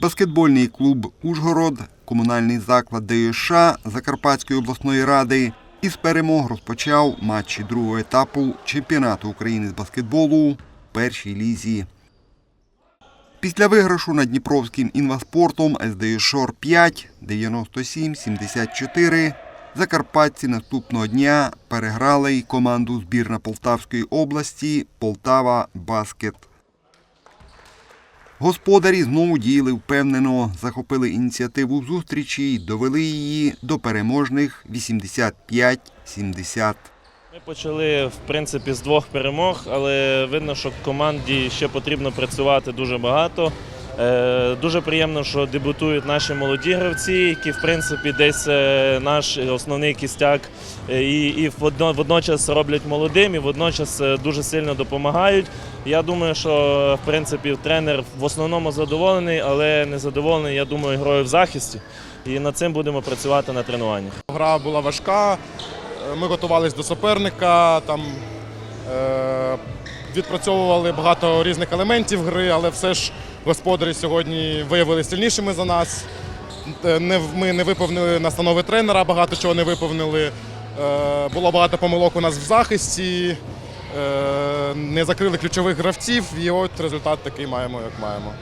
Баскетбольний клуб Ужгород, комунальний заклад ДЮШ Закарпатської обласної ради із перемог розпочав матчі другого етапу чемпіонату України з баскетболу в першій лізі. Після виграшу над Дніпровським інваспортом СДЮШОР 5 97-74 закарпатці наступного дня переграли й команду збірна Полтавської області Полтава Баскет. Господарі знову діяли впевнено, захопили ініціативу зустрічі й довели її до переможних 85-70. Ми почали в принципі з двох перемог, але видно, що команді ще потрібно працювати дуже багато. Е, Дуже приємно, що дебютують наші молоді гравці, які в принципі десь е, наш основний кістяк е, і, і водночас роблять молодим, і водночас дуже сильно допомагають. Я думаю, що в принципі тренер в основному задоволений, але не задоволений, я думаю, грою в захисті. І над цим будемо працювати на тренуваннях. Гра була важка. Ми готувалися до суперника, там е, відпрацьовували багато різних елементів гри, але все ж господарі сьогодні виявили сильнішими за нас. Е, ми не виповнили настанови тренера, багато чого не виповнили. Е, було багато помилок у нас в захисті, е, не закрили ключових гравців, і от результат такий маємо, як маємо.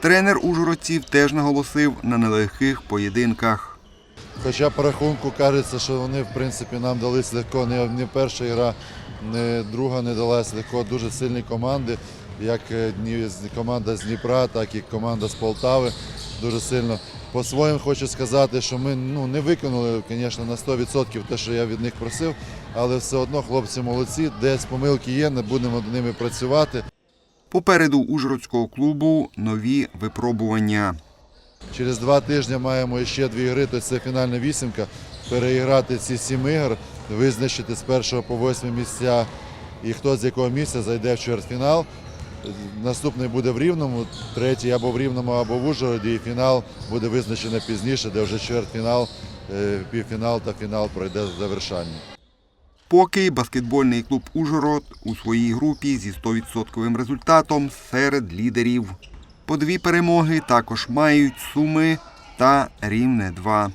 Тренер ужгородців теж наголосив на нелегких поєдинках. Хоча по рахунку кажеться, що вони в принципі нам дались легко. Не, перша гра, друга не далась легко. Дуже сильні команди, як е, команда з Дніпра, так і команда з Полтави. Дуже сильно. По-своєму хочу сказати, що ми ну, не виконали, звісно, на 100% те, що я від них просив, але все одно хлопці молодці, десь помилки є, не будемо над ними працювати. Попереду ужгородського клубу нові випробування. Через два тижні маємо ще дві гри, то це фінальна вісімка. Переіграти ці сім ігор, визначити з першого по восьме місця і хто з якого місця зайде в чвертьфінал. Наступний буде в Рівному, третій або в Рівному, або в Ужгороді, і фінал буде визначено пізніше, де вже чвертьфінал, е, півфінал та фінал пройде завершання. Поки баскетбольний клуб Ужгород у своїй групі зі 100% результатом серед лідерів. По дві перемоги також мають Суми та Рівне 2.